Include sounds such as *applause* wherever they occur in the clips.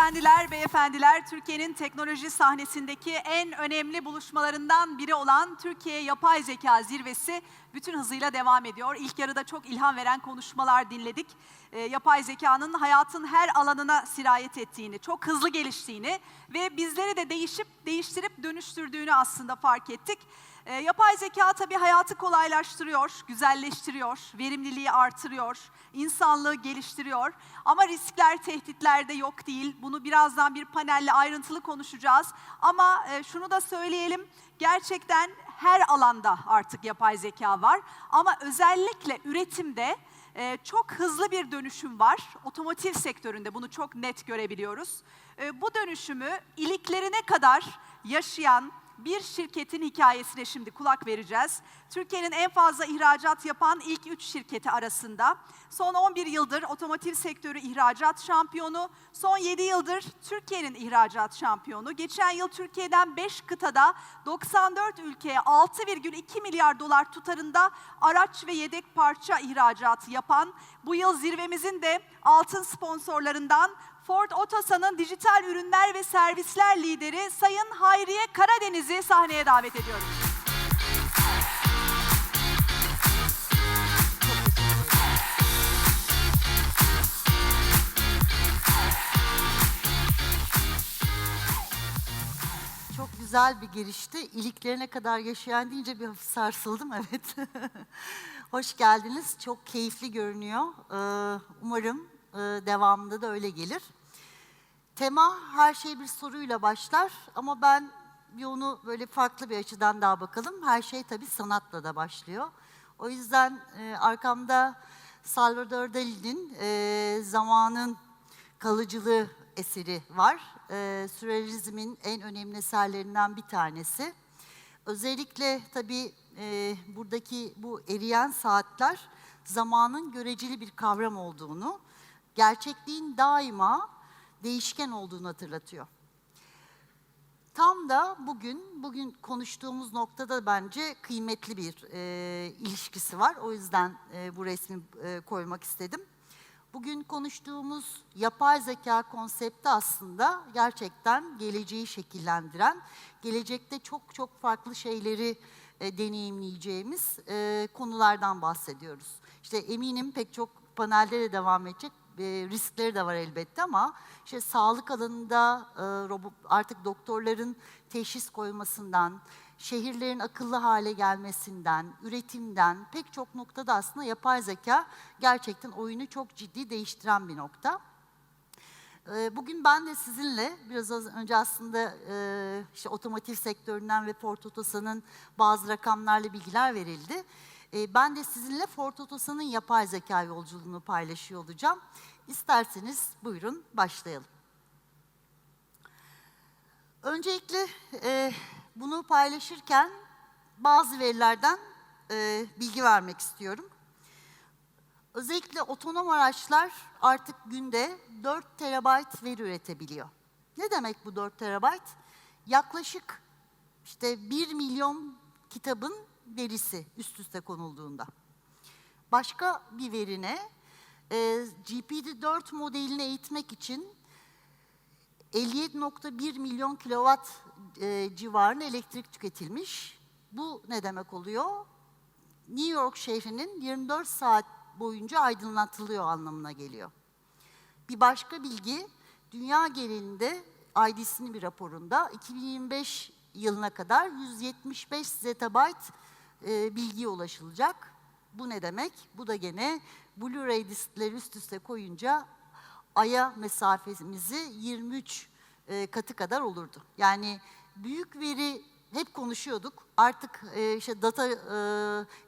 hanımefendiler, beyefendiler, Türkiye'nin teknoloji sahnesindeki en önemli buluşmalarından biri olan Türkiye Yapay Zeka Zirvesi bütün hızıyla devam ediyor. İlk yarıda çok ilham veren konuşmalar dinledik. Ee, yapay zekanın hayatın her alanına sirayet ettiğini, çok hızlı geliştiğini ve bizleri de değişip değiştirip dönüştürdüğünü aslında fark ettik. Ee, yapay zeka tabii hayatı kolaylaştırıyor, güzelleştiriyor, verimliliği artırıyor, insanlığı geliştiriyor. Ama riskler, tehditler de yok değil. Bunu birazdan bir panelle ayrıntılı konuşacağız. Ama e, şunu da söyleyelim, gerçekten her alanda artık yapay zeka var. Ama özellikle üretimde e, çok hızlı bir dönüşüm var. Otomotiv sektöründe bunu çok net görebiliyoruz. E, bu dönüşümü iliklerine kadar yaşayan, bir şirketin hikayesine şimdi kulak vereceğiz. Türkiye'nin en fazla ihracat yapan ilk üç şirketi arasında. Son 11 yıldır otomotiv sektörü ihracat şampiyonu, son 7 yıldır Türkiye'nin ihracat şampiyonu. Geçen yıl Türkiye'den 5 kıtada 94 ülkeye 6,2 milyar dolar tutarında araç ve yedek parça ihracatı yapan, bu yıl zirvemizin de altın sponsorlarından Ford Otosan'ın dijital ürünler ve servisler lideri Sayın Hayriye Karadeniz'i sahneye davet ediyoruz. Çok güzel bir girişti. İliklerine kadar yaşayan deyince bir hafif sarsıldım *laughs* evet. Hoş geldiniz. Çok keyifli görünüyor. Ee, umarım e, devamında da öyle gelir. Tema her şey bir soruyla başlar ama ben bir onu böyle farklı bir açıdan daha bakalım. Her şey tabii sanatla da başlıyor. O yüzden e, arkamda Salvador Dali'nin e, Zamanın Kalıcılığı eseri var. E, sürrealizmin en önemli eserlerinden bir tanesi. Özellikle tabii e, buradaki bu eriyen saatler zamanın göreceli bir kavram olduğunu, gerçekliğin daima değişken olduğunu hatırlatıyor. Tam da bugün, bugün konuştuğumuz noktada bence kıymetli bir e, ilişkisi var. O yüzden e, bu resmi e, koymak istedim. Bugün konuştuğumuz yapay zeka konsepti aslında gerçekten geleceği şekillendiren, gelecekte çok çok farklı şeyleri e, deneyimleyeceğimiz e, konulardan bahsediyoruz. İşte eminim pek çok panelde de devam edecek riskleri de var elbette ama işte sağlık alanında e, artık doktorların teşhis koymasından, şehirlerin akıllı hale gelmesinden, üretimden pek çok noktada aslında yapay zeka gerçekten oyunu çok ciddi değiştiren bir nokta. Ee, Bugün ben de sizinle biraz az önce aslında e, işte otomotiv sektöründen ve Ford Otosan'ın bazı rakamlarla bilgiler verildi. Ee, Ben de sizinle Ford Otosan'ın yapay zeka yolculuğunu paylaşıyor olacağım. İsterseniz buyurun başlayalım. Öncelikle e, bunu paylaşırken bazı verilerden e, bilgi vermek istiyorum. Özellikle otonom araçlar artık günde 4 terabayt veri üretebiliyor. Ne demek bu 4 terabayt? Yaklaşık işte 1 milyon kitabın verisi üst üste konulduğunda. Başka bir verine e, GPT-4 modelini eğitmek için 57.1 milyon kilowatt e, civarında elektrik tüketilmiş. Bu ne demek oluyor? New York şehrinin 24 saat boyunca aydınlatılıyor anlamına geliyor. Bir başka bilgi, dünya genelinde IDC'nin bir raporunda 2025 yılına kadar 175 zettabyte e, bilgiye ulaşılacak. Bu ne demek? Bu da gene Blu-ray diskleri üst üste koyunca Ay'a mesafemizi 23 e, katı kadar olurdu. Yani büyük veri hep konuşuyorduk. Artık e, işte data e,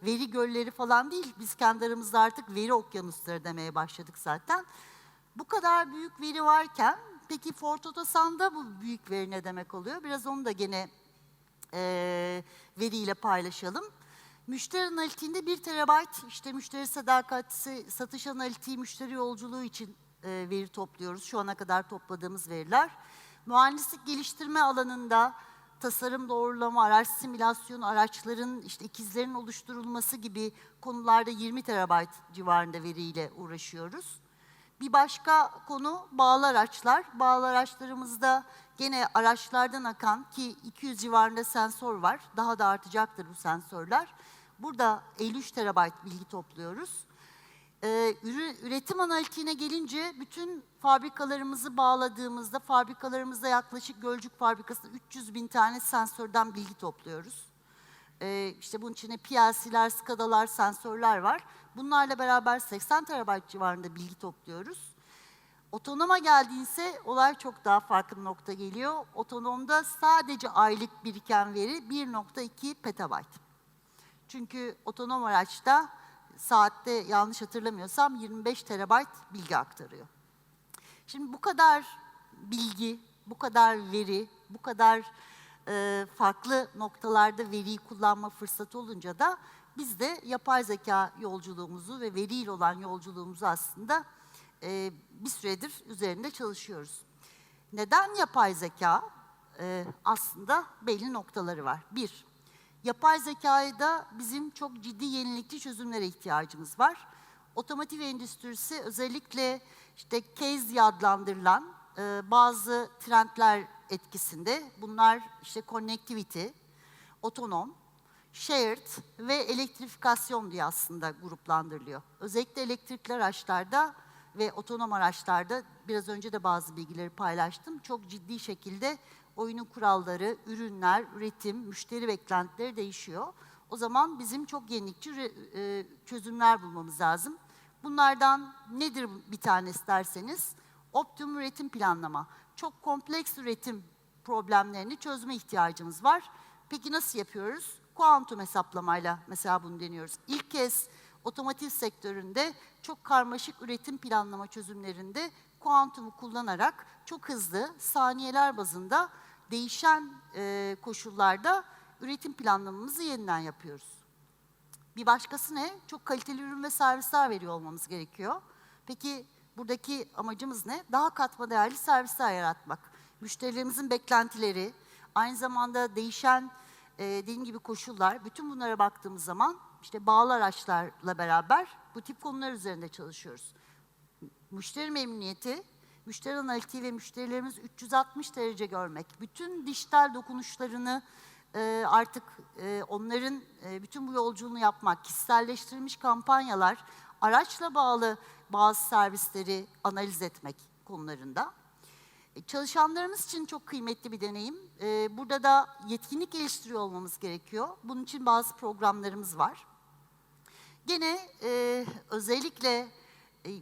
veri gölleri falan değil. Biz kendi aramızda artık veri okyanusları demeye başladık zaten. Bu kadar büyük veri varken peki Ford Otosan'da bu büyük veri ne demek oluyor? Biraz onu da gene e, veriyle paylaşalım. Müşteri analitiğinde 1 terabayt işte müşteri sadakati, satış analitiği, müşteri yolculuğu için e, veri topluyoruz. Şu ana kadar topladığımız veriler. Mühendislik geliştirme alanında tasarım doğrulama, araç simülasyonu, araçların işte ikizlerin oluşturulması gibi konularda 20 terabayt civarında veriyle uğraşıyoruz. Bir başka konu bağlı araçlar. Bağlı araçlarımızda gene araçlardan akan ki 200 civarında sensör var. Daha da artacaktır bu sensörler. Burada 53 terabayt bilgi topluyoruz. Ee, üretim analitiğine gelince bütün fabrikalarımızı bağladığımızda fabrikalarımızda yaklaşık Gölcük fabrikasında 300 bin tane sensörden bilgi topluyoruz. Ee, işte bunun içine PLC'ler, SCADA'lar, sensörler var. Bunlarla beraber 80 terabayt civarında bilgi topluyoruz. Otonoma geldiğinse olay çok daha farklı bir nokta geliyor. Otonomda sadece aylık biriken veri 1.2 petabayt. Çünkü otonom araçta saatte yanlış hatırlamıyorsam 25 terabayt bilgi aktarıyor. Şimdi bu kadar bilgi, bu kadar veri, bu kadar e, farklı noktalarda veriyi kullanma fırsatı olunca da biz de yapay zeka yolculuğumuzu ve veriyle olan yolculuğumuzu aslında e, bir süredir üzerinde çalışıyoruz. Neden yapay zeka? E, aslında belli noktaları var. Bir, yapay zekayı da bizim çok ciddi yenilikçi çözümlere ihtiyacımız var. Otomotiv endüstrisi özellikle işte case diye adlandırılan bazı trendler etkisinde. Bunlar işte connectivity, otonom, shared ve elektrifikasyon diye aslında gruplandırılıyor. Özellikle elektrikli araçlarda ve otonom araçlarda biraz önce de bazı bilgileri paylaştım. Çok ciddi şekilde oyunun kuralları, ürünler, üretim, müşteri beklentileri değişiyor. O zaman bizim çok yenilikçi e, çözümler bulmamız lazım. Bunlardan nedir bir tanesi derseniz optimum üretim planlama. Çok kompleks üretim problemlerini çözme ihtiyacımız var. Peki nasıl yapıyoruz? Kuantum hesaplamayla mesela bunu deniyoruz. İlk kez otomotiv sektöründe çok karmaşık üretim planlama çözümlerinde kuantumu kullanarak çok hızlı saniyeler bazında değişen e, koşullarda üretim planlamamızı yeniden yapıyoruz. Bir başkası ne? Çok kaliteli ürün ve servisler veriyor olmamız gerekiyor. Peki buradaki amacımız ne? Daha katma değerli servisler yaratmak. Müşterilerimizin beklentileri, aynı zamanda değişen e, dediğim gibi koşullar, bütün bunlara baktığımız zaman işte bağlı araçlarla beraber bu tip konular üzerinde çalışıyoruz. Müşteri memnuniyeti, müşteri analitiği ve müşterilerimiz 360 derece görmek. Bütün dijital dokunuşlarını e, artık e, onların e, bütün bu yolculuğunu yapmak, kişiselleştirilmiş kampanyalar, araçla bağlı bazı servisleri analiz etmek konularında. E, Çalışanlarımız için çok kıymetli bir deneyim. E, Burada da yetkinlik geliştiriyor olmamız gerekiyor. Bunun için bazı programlarımız var. Gene e, özellikle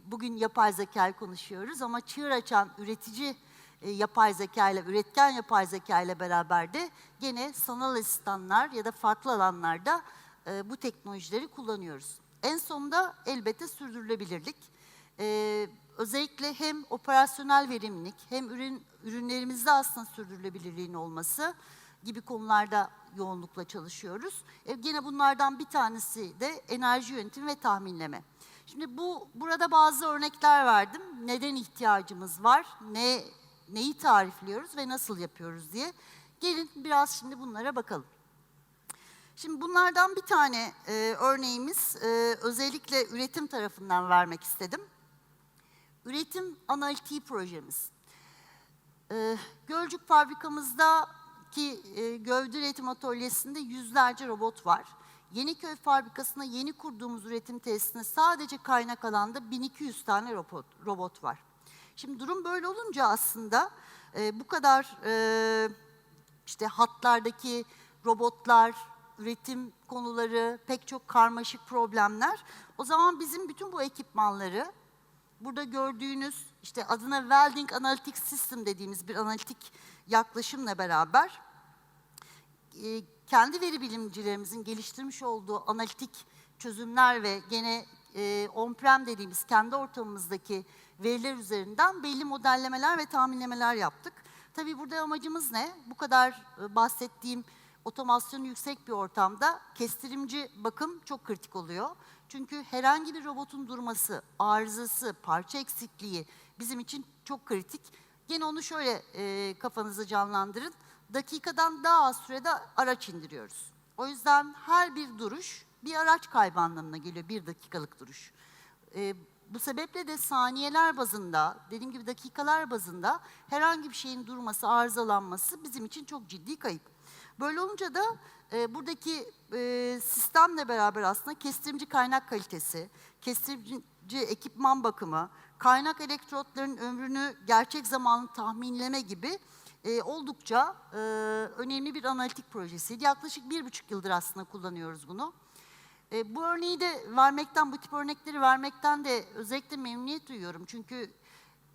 bugün yapay zekayı konuşuyoruz ama çığır açan üretici yapay zeka ile, üretken yapay zeka ile beraber de gene sanal asistanlar ya da farklı alanlarda bu teknolojileri kullanıyoruz. En sonunda elbette sürdürülebilirlik. E, özellikle hem operasyonel verimlilik hem ürün ürünlerimizde aslında sürdürülebilirliğin olması gibi konularda yoğunlukla çalışıyoruz. E, gene bunlardan bir tanesi de enerji yönetimi ve tahminleme. Şimdi bu burada bazı örnekler verdim. Neden ihtiyacımız var? Ne neyi tarifliyoruz ve nasıl yapıyoruz diye. Gelin biraz şimdi bunlara bakalım. Şimdi bunlardan bir tane e, örneğimiz e, özellikle üretim tarafından vermek istedim. Üretim analitiği projemiz. E, Gölcük fabrikamızdaki e, gövde üretim atölyesinde yüzlerce robot var. Yeniköy fabrikasına yeni kurduğumuz üretim tesisine sadece kaynak alanda 1200 tane robot, robot var. Şimdi durum böyle olunca aslında e, bu kadar e, işte hatlardaki robotlar, üretim konuları, pek çok karmaşık problemler. O zaman bizim bütün bu ekipmanları burada gördüğünüz işte adına Welding Analytics System dediğimiz bir analitik yaklaşımla beraber e, kendi veri bilimcilerimizin geliştirmiş olduğu analitik çözümler ve gene e, on-prem dediğimiz kendi ortamımızdaki veriler üzerinden belli modellemeler ve tahminlemeler yaptık. Tabii burada amacımız ne? Bu kadar e, bahsettiğim otomasyonu yüksek bir ortamda kestirimci bakım çok kritik oluyor. Çünkü herhangi bir robotun durması, arızası, parça eksikliği bizim için çok kritik. Gene onu şöyle e, kafanızı canlandırın. Dakikadan daha az sürede araç indiriyoruz. O yüzden her bir duruş bir araç kaybı anlamına geliyor, bir dakikalık duruş. E, Bu sebeple de saniyeler bazında, dediğim gibi dakikalar bazında herhangi bir şeyin durması, arızalanması bizim için çok ciddi kayıp. Böyle olunca da e, buradaki e, sistemle beraber aslında kestirimci kaynak kalitesi, kestirimci ekipman bakımı, kaynak elektrotların ömrünü gerçek zamanlı tahminleme gibi e, oldukça e, önemli bir analitik projesiydi. Yaklaşık bir buçuk yıldır aslında kullanıyoruz bunu. E, bu örneği de vermekten, bu tip örnekleri vermekten de özellikle memnuniyet duyuyorum. Çünkü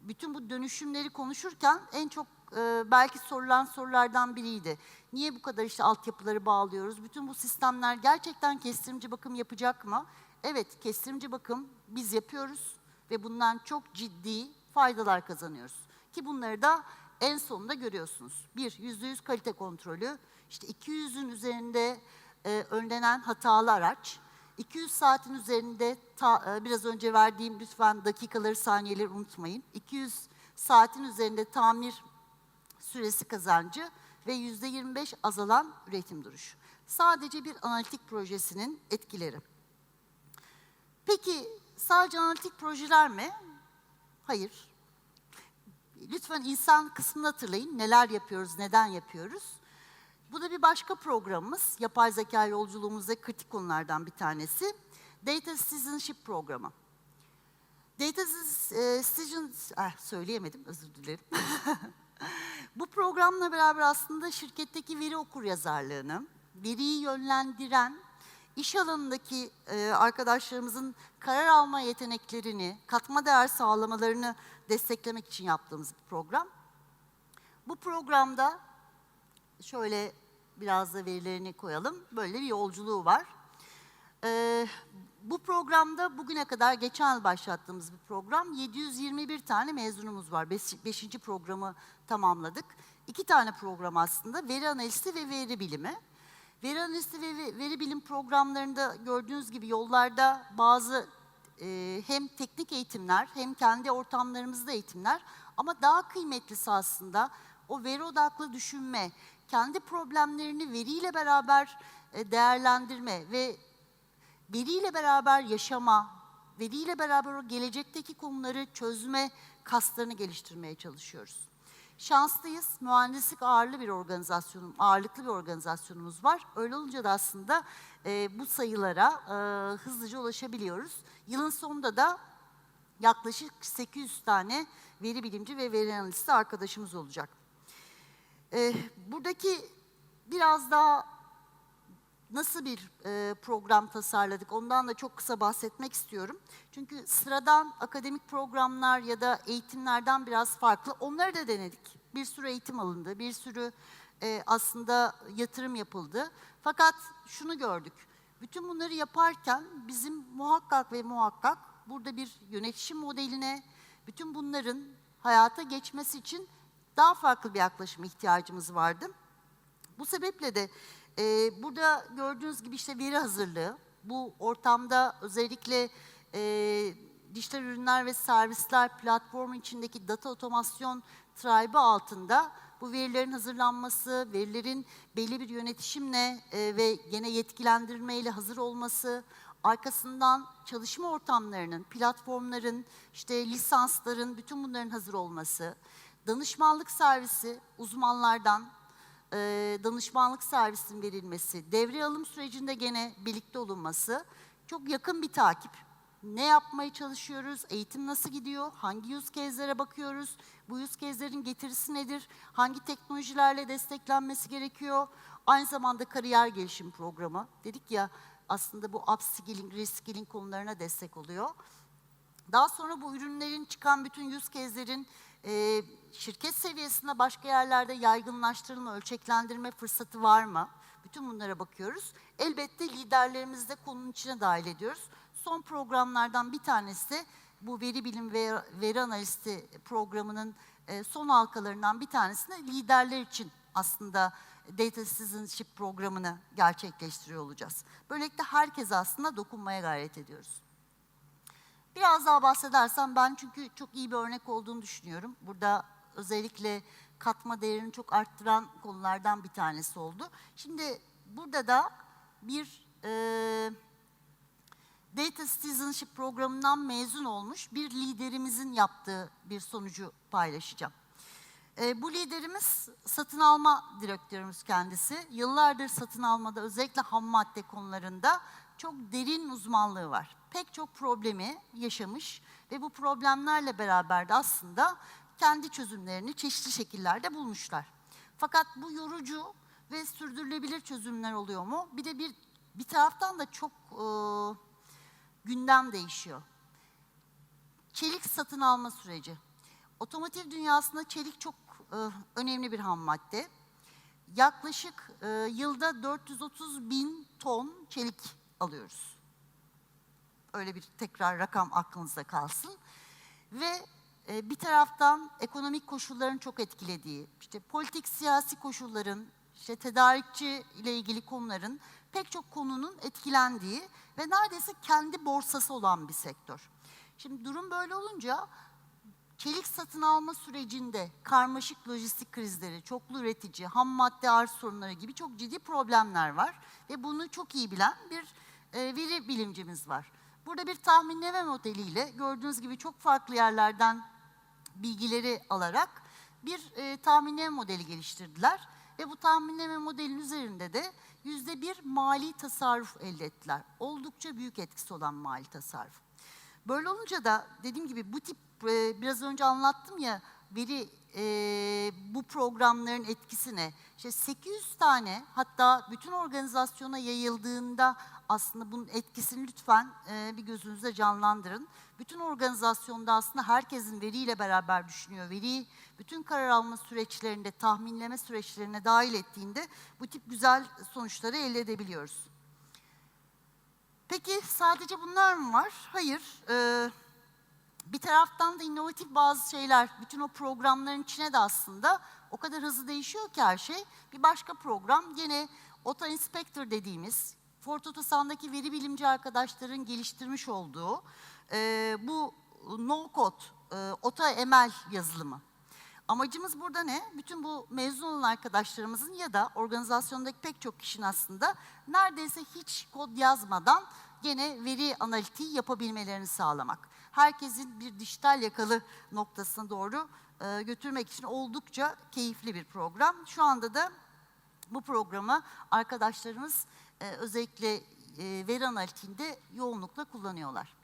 bütün bu dönüşümleri konuşurken en çok e, belki sorulan sorulardan biriydi. Niye bu kadar işte altyapıları bağlıyoruz? Bütün bu sistemler gerçekten kestirimci bakım yapacak mı? Evet, kestirimci bakım biz yapıyoruz ve bundan çok ciddi faydalar kazanıyoruz. Ki bunları da en sonunda görüyorsunuz. Bir, yüzde yüz kalite kontrolü, işte 200'ün üzerinde e, önlenen hatalı araç, 200 saatin üzerinde ta- e, biraz önce verdiğim lütfen dakikaları saniyeleri unutmayın. 200 saatin üzerinde tamir süresi kazancı ve yüzde 25 azalan üretim duruşu. Sadece bir analitik projesinin etkileri. Peki sadece analitik projeler mi? Hayır. Lütfen insan kısmını hatırlayın. Neler yapıyoruz, neden yapıyoruz? Bu da bir başka programımız. Yapay zeka yolculuğumuzda kritik konulardan bir tanesi. Data Citizenship programı. Data e, Citizen... Ah, söyleyemedim, özür dilerim. *laughs* Bu programla beraber aslında şirketteki veri okuryazarlığını, veriyi yönlendiren, iş alanındaki e, arkadaşlarımızın karar alma yeteneklerini, katma değer sağlamalarını desteklemek için yaptığımız bir program. Bu programda şöyle biraz da verilerini koyalım. Böyle bir yolculuğu var. Bu programda bugüne kadar geçen yıl başlattığımız bir program. 721 tane mezunumuz var. Beş, beşinci programı tamamladık. İki tane program aslında. Veri analisti ve veri bilimi. Veri analisti ve ve- veri bilim programlarında gördüğünüz gibi yollarda bazı e, hem teknik eğitimler hem kendi ortamlarımızda eğitimler ama daha kıymetlisi aslında o veri odaklı düşünme, kendi problemlerini veriyle beraber değerlendirme ve veriyle beraber yaşama, veriyle beraber gelecekteki konuları çözme kaslarını geliştirmeye çalışıyoruz. Şanslıyız, mühendislik ağırlı bir organizasyonum, ağırlıklı bir organizasyonumuz var. Öyle olunca da aslında e, bu sayılara e, hızlıca ulaşabiliyoruz. Yılın sonunda da yaklaşık 800 tane veri bilimci ve veri analisti arkadaşımız olacak. E, buradaki biraz daha nasıl bir e, program tasarladık ondan da çok kısa bahsetmek istiyorum. Çünkü sıradan akademik programlar ya da eğitimlerden biraz farklı. Onları da denedik. Bir sürü eğitim alındı, bir sürü e, aslında yatırım yapıldı. Fakat şunu gördük. Bütün bunları yaparken bizim muhakkak ve muhakkak burada bir yönetişim modeline, bütün bunların hayata geçmesi için daha farklı bir yaklaşıma ihtiyacımız vardı. Bu sebeple de e, burada gördüğünüz gibi işte veri hazırlığı, bu ortamda özellikle e, dijital ürünler ve servisler platformu içindeki data otomasyon tribe altında bu verilerin hazırlanması, verilerin belli bir yönetişimle e, ve gene yetkilendirmeyle hazır olması, arkasından çalışma ortamlarının, platformların, işte lisansların, bütün bunların hazır olması, danışmanlık servisi uzmanlardan, e, danışmanlık servisinin verilmesi, devre alım sürecinde gene birlikte olunması, çok yakın bir takip. Ne yapmaya çalışıyoruz, eğitim nasıl gidiyor, hangi use case'lere bakıyoruz, bu use case'lerin getirisi nedir, hangi teknolojilerle desteklenmesi gerekiyor, aynı zamanda kariyer gelişim programı. Dedik ya aslında bu upskilling, reskilling konularına destek oluyor. Daha sonra bu ürünlerin çıkan bütün use case'lerin e, şirket seviyesinde başka yerlerde yaygınlaştırılma, ölçeklendirme fırsatı var mı? Bütün bunlara bakıyoruz. Elbette liderlerimizi de konunun içine dahil ediyoruz. Son programlardan bir tanesi bu veri bilim ve veri analisti programının e, son halkalarından bir tanesinde liderler için aslında Data Citizenship programını gerçekleştiriyor olacağız. Böylelikle herkese aslında dokunmaya gayret ediyoruz. Biraz daha bahsedersem ben çünkü çok iyi bir örnek olduğunu düşünüyorum. Burada özellikle katma değerini çok arttıran konulardan bir tanesi oldu. Şimdi burada da bir e, Data Citizenship programından mezun olmuş bir liderimizin yaptığı bir sonucu paylaşacağım. E, bu liderimiz satın alma direktörümüz kendisi. Yıllardır satın almada özellikle ham madde konularında çok derin uzmanlığı var. Pek çok problemi yaşamış ve bu problemlerle beraber de aslında kendi çözümlerini çeşitli şekillerde bulmuşlar. Fakat bu yorucu ve sürdürülebilir çözümler oluyor mu? Bir de bir bir taraftan da çok e, gündem değişiyor. Çelik satın alma süreci. Otomotiv dünyasında çelik çok önemli bir ham madde. Yaklaşık e, yılda 430 bin ton çelik alıyoruz. Öyle bir tekrar rakam aklınızda kalsın. Ve e, bir taraftan ekonomik koşulların çok etkilediği, işte politik siyasi koşulların, işte tedarikçi ile ilgili konuların pek çok konunun etkilendiği ve neredeyse kendi borsası olan bir sektör. Şimdi durum böyle olunca çelik satın alma sürecinde karmaşık lojistik krizleri, çoklu üretici, ham madde arz sorunları gibi çok ciddi problemler var. Ve bunu çok iyi bilen bir e, veri bilimcimiz var. Burada bir tahminleme modeliyle gördüğünüz gibi çok farklı yerlerden bilgileri alarak bir e, tahminleme modeli geliştirdiler. Ve bu tahminleme modelin üzerinde de yüzde bir mali tasarruf elde ettiler. Oldukça büyük etkisi olan mali tasarruf. Böyle olunca da dediğim gibi bu tip biraz önce anlattım ya veri e, bu programların etkisine işte 800 tane hatta bütün organizasyona yayıldığında aslında bunun etkisini lütfen e, bir gözünüzde canlandırın. Bütün organizasyonda aslında herkesin veriyle beraber düşünüyor. Veriyi bütün karar alma süreçlerinde, tahminleme süreçlerine dahil ettiğinde bu tip güzel sonuçları elde edebiliyoruz. Peki sadece bunlar mı var? Hayır. Ee, bir taraftan da inovatif bazı şeyler, bütün o programların içine de aslında o kadar hızlı değişiyor ki her şey. Bir başka program yine Ota Inspector dediğimiz, Ford Otosan'daki veri bilimci arkadaşların geliştirmiş olduğu e, bu no-code, e, Ota ML yazılımı. Amacımız burada ne? Bütün bu mezun olan arkadaşlarımızın ya da organizasyondaki pek çok kişinin aslında neredeyse hiç kod yazmadan gene veri analitiği yapabilmelerini sağlamak. Herkesin bir dijital yakalı noktasına doğru e, götürmek için oldukça keyifli bir program. Şu anda da bu programı arkadaşlarımız e, özellikle e, veri analitiğinde yoğunlukla kullanıyorlar.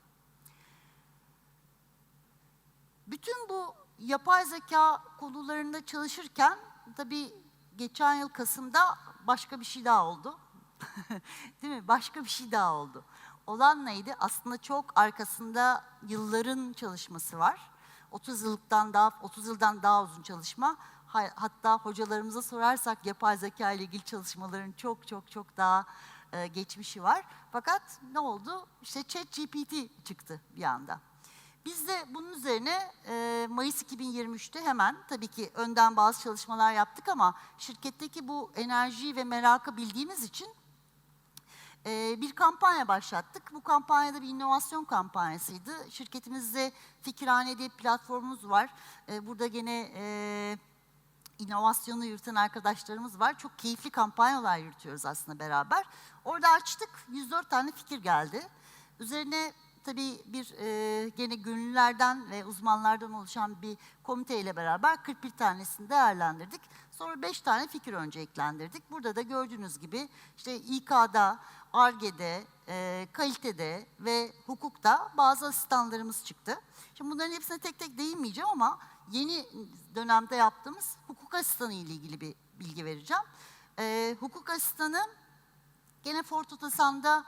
Bütün bu yapay zeka konularında çalışırken tabii geçen yıl Kasım'da başka bir şey daha oldu. *laughs* Değil mi? Başka bir şey daha oldu. Olan neydi? Aslında çok arkasında yılların çalışması var. 30 yıldan daha 30 yıldan daha uzun çalışma. Hatta hocalarımıza sorarsak yapay zeka ile ilgili çalışmaların çok çok çok daha e, geçmişi var. Fakat ne oldu? İşte ChatGPT çıktı bir anda. Biz de bunun üzerine e, Mayıs 2023'te hemen tabii ki önden bazı çalışmalar yaptık ama şirketteki bu enerjiyi ve merakı bildiğimiz için bir kampanya başlattık. Bu kampanyada bir inovasyon kampanyasıydı. Şirketimizde Fikirhane diye platformumuz var. E, burada gene e, inovasyonu yürüten arkadaşlarımız var. Çok keyifli kampanyalar yürütüyoruz aslında beraber. Orada açtık, 104 tane fikir geldi. Üzerine tabii bir e, gene gönüllülerden ve uzmanlardan oluşan bir komiteyle beraber 41 tanesini değerlendirdik. Sonra 5 tane fikir önce eklendirdik. Burada da gördüğünüz gibi işte İK'da, ARGE'de, e, kalitede ve hukukta bazı asistanlarımız çıktı. Şimdi bunların hepsine tek tek değinmeyeceğim ama yeni dönemde yaptığımız hukuk asistanı ile ilgili bir bilgi vereceğim. E, hukuk asistanı gene Ford Otosan'da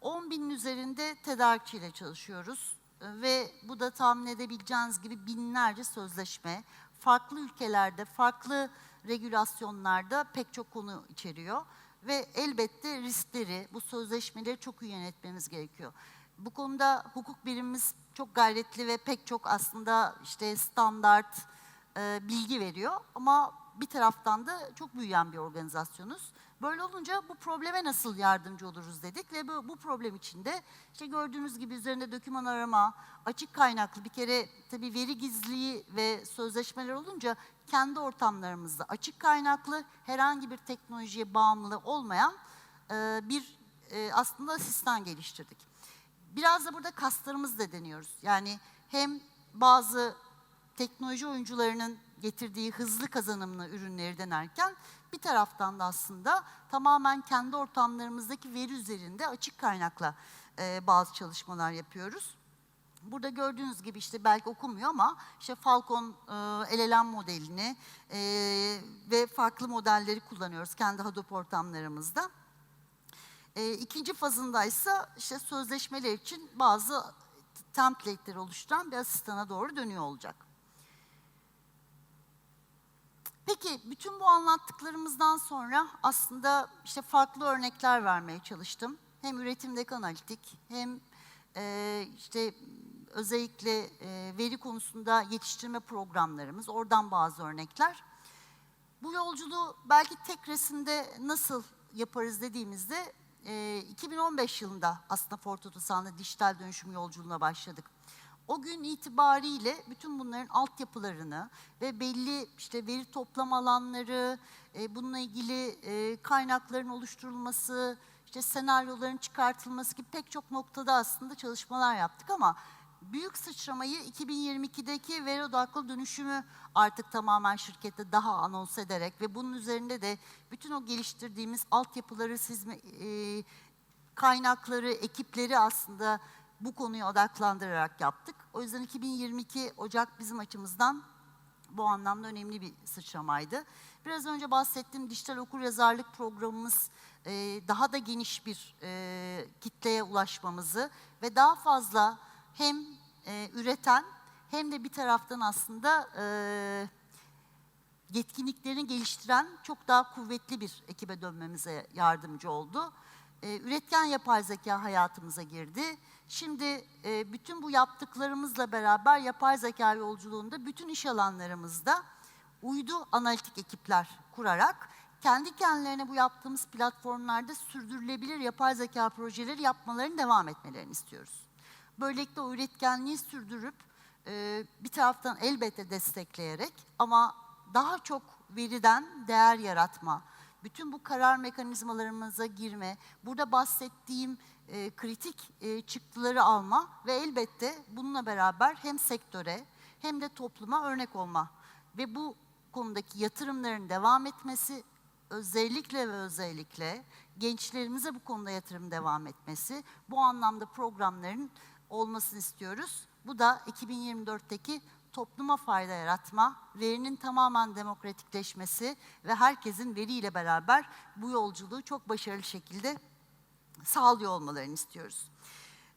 10 binin üzerinde tedarikçiyle çalışıyoruz. Ve bu da tahmin edebileceğiniz gibi binlerce sözleşme, farklı ülkelerde, farklı regülasyonlarda pek çok konu içeriyor. Ve elbette riskleri, bu sözleşmeleri çok iyi yönetmemiz gerekiyor. Bu konuda hukuk birimimiz çok gayretli ve pek çok aslında işte standart e, bilgi veriyor. Ama bir taraftan da çok büyüyen bir organizasyonuz. Böyle olunca bu probleme nasıl yardımcı oluruz dedik ve bu, bu problem içinde işte gördüğünüz gibi üzerinde doküman arama, açık kaynaklı bir kere tabii veri gizliliği ve sözleşmeler olunca kendi ortamlarımızda açık kaynaklı herhangi bir teknolojiye bağımlı olmayan e, bir e, aslında asistan geliştirdik. biraz da burada kaslarımız da deniyoruz. Yani hem bazı teknoloji oyuncularının getirdiği hızlı kazanımlı ürünleri denerken bir taraftan da aslında tamamen kendi ortamlarımızdaki veri üzerinde açık kaynakla e, bazı çalışmalar yapıyoruz. Burada gördüğünüz gibi işte belki okunmuyor ama işte Falcon e, LLM modelini e, ve farklı modelleri kullanıyoruz kendi Hadoop ortamlarımızda. E, ikinci fazında ise işte sözleşmeler için bazı template'leri oluşturan bir asistana doğru dönüyor olacak. Peki bütün bu anlattıklarımızdan sonra aslında işte farklı örnekler vermeye çalıştım. Hem üretimdeki analitik hem e, işte özellikle e, veri konusunda yetiştirme programlarımız, oradan bazı örnekler. Bu yolculuğu belki tek resimde nasıl yaparız dediğimizde e, 2015 yılında aslında Ford Otosan'da dijital dönüşüm yolculuğuna başladık. O gün itibariyle bütün bunların altyapılarını ve belli işte veri toplam alanları, e, bununla ilgili e, kaynakların oluşturulması, işte senaryoların çıkartılması gibi pek çok noktada aslında çalışmalar yaptık ama büyük sıçramayı 2022'deki veri odaklı dönüşümü artık tamamen şirkette daha anons ederek ve bunun üzerinde de bütün o geliştirdiğimiz altyapıları, sizme, e, kaynakları, ekipleri aslında bu konuya odaklandırarak yaptık. O yüzden 2022 Ocak bizim açımızdan bu anlamda önemli bir sıçramaydı. Biraz önce bahsettiğim dijital okuryazarlık programımız e, daha da geniş bir e, kitleye ulaşmamızı ve daha fazla hem e, üreten hem de bir taraftan aslında e, yetkinliklerini geliştiren çok daha kuvvetli bir ekibe dönmemize yardımcı oldu. Ee, üretken yapay zeka hayatımıza girdi. Şimdi e, bütün bu yaptıklarımızla beraber yapay zeka yolculuğunda bütün iş alanlarımızda uydu analitik ekipler kurarak kendi kendilerine bu yaptığımız platformlarda sürdürülebilir yapay zeka projeleri yapmalarını devam etmelerini istiyoruz. Böylelikle o üretkenliği sürdürüp e, bir taraftan elbette destekleyerek ama daha çok veriden değer yaratma, bütün bu karar mekanizmalarımıza girme, burada bahsettiğim e, kritik e, çıktıları alma ve elbette bununla beraber hem sektöre hem de topluma örnek olma ve bu konudaki yatırımların devam etmesi özellikle ve özellikle gençlerimize bu konuda yatırım devam etmesi, bu anlamda programların olmasını istiyoruz. Bu da 2024'teki topluma fayda yaratma, verinin tamamen demokratikleşmesi ve herkesin veriyle beraber bu yolculuğu çok başarılı şekilde sağlıyor olmalarını istiyoruz.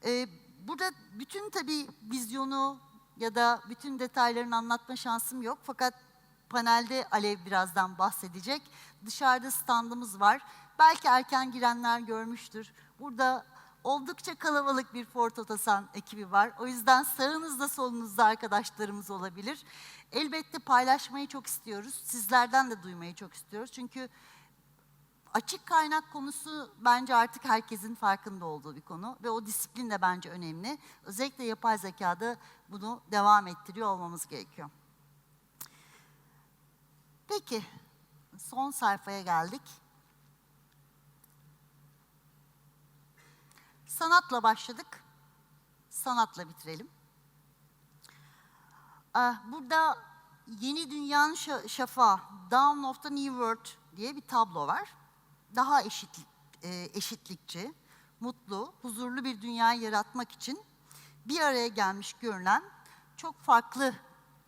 Ee, burada bütün tabii vizyonu ya da bütün detaylarını anlatma şansım yok fakat panelde Alev birazdan bahsedecek. Dışarıda standımız var. Belki erken girenler görmüştür. Burada oldukça kalabalık bir Ford Otosan ekibi var. O yüzden sağınızda solunuzda arkadaşlarımız olabilir. Elbette paylaşmayı çok istiyoruz. Sizlerden de duymayı çok istiyoruz. Çünkü açık kaynak konusu bence artık herkesin farkında olduğu bir konu ve o disiplin de bence önemli. Özellikle yapay zekada bunu devam ettiriyor olmamız gerekiyor. Peki, son sayfaya geldik. Sanatla başladık, sanatla bitirelim. Ah, Burada Yeni Dünyanın Şa- Şafağı, Dawn of the New World diye bir tablo var. Daha eşitlik, e, eşitlikçi, mutlu, huzurlu bir dünya yaratmak için bir araya gelmiş görünen çok farklı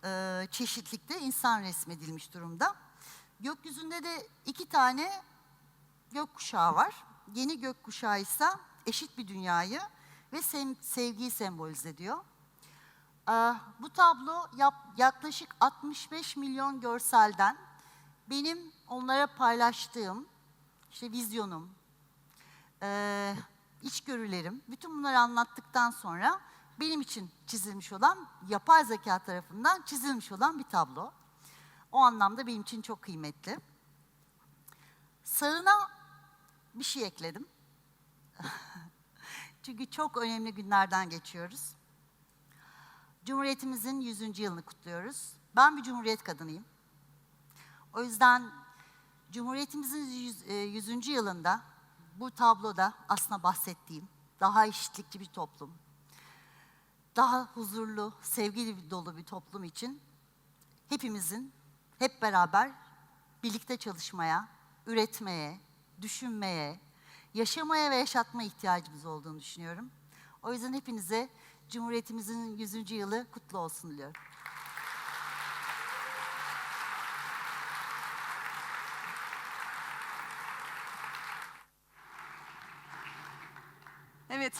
e, çeşitlikte insan resmedilmiş durumda. Gökyüzünde de iki tane gökkuşağı var. Yeni gökkuşağı ise eşit bir dünyayı ve sevgiyi sembolize ediyor. Ee, bu tablo yaklaşık 65 milyon görselden benim onlara paylaştığım işte vizyonum, e, içgörülerim, bütün bunları anlattıktan sonra benim için çizilmiş olan, yapay zeka tarafından çizilmiş olan bir tablo. O anlamda benim için çok kıymetli. Sağına bir şey ekledim. *laughs* Çünkü çok önemli günlerden geçiyoruz. Cumhuriyetimizin 100. yılını kutluyoruz. Ben bir cumhuriyet kadınıyım. O yüzden Cumhuriyetimizin 100. e, 100. yılında bu tabloda aslında bahsettiğim daha eşitlikçi bir toplum, daha huzurlu, sevgili dolu bir toplum için hepimizin hep beraber birlikte çalışmaya, üretmeye, düşünmeye, yaşamaya ve yaşatmaya ihtiyacımız olduğunu düşünüyorum. O yüzden hepinize Cumhuriyetimizin 100. yılı kutlu olsun diliyorum.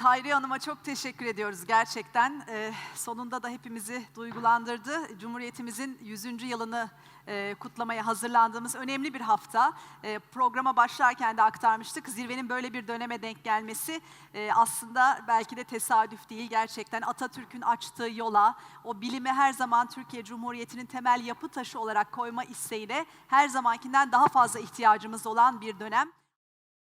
Evet Hanım'a çok teşekkür ediyoruz gerçekten. Ee, sonunda da hepimizi duygulandırdı. Cumhuriyetimizin 100. yılını e, kutlamaya hazırlandığımız önemli bir hafta. E, programa başlarken de aktarmıştık. Zirvenin böyle bir döneme denk gelmesi e, aslında belki de tesadüf değil. Gerçekten Atatürk'ün açtığı yola, o bilime her zaman Türkiye Cumhuriyeti'nin temel yapı taşı olarak koyma isteğiyle her zamankinden daha fazla ihtiyacımız olan bir dönem.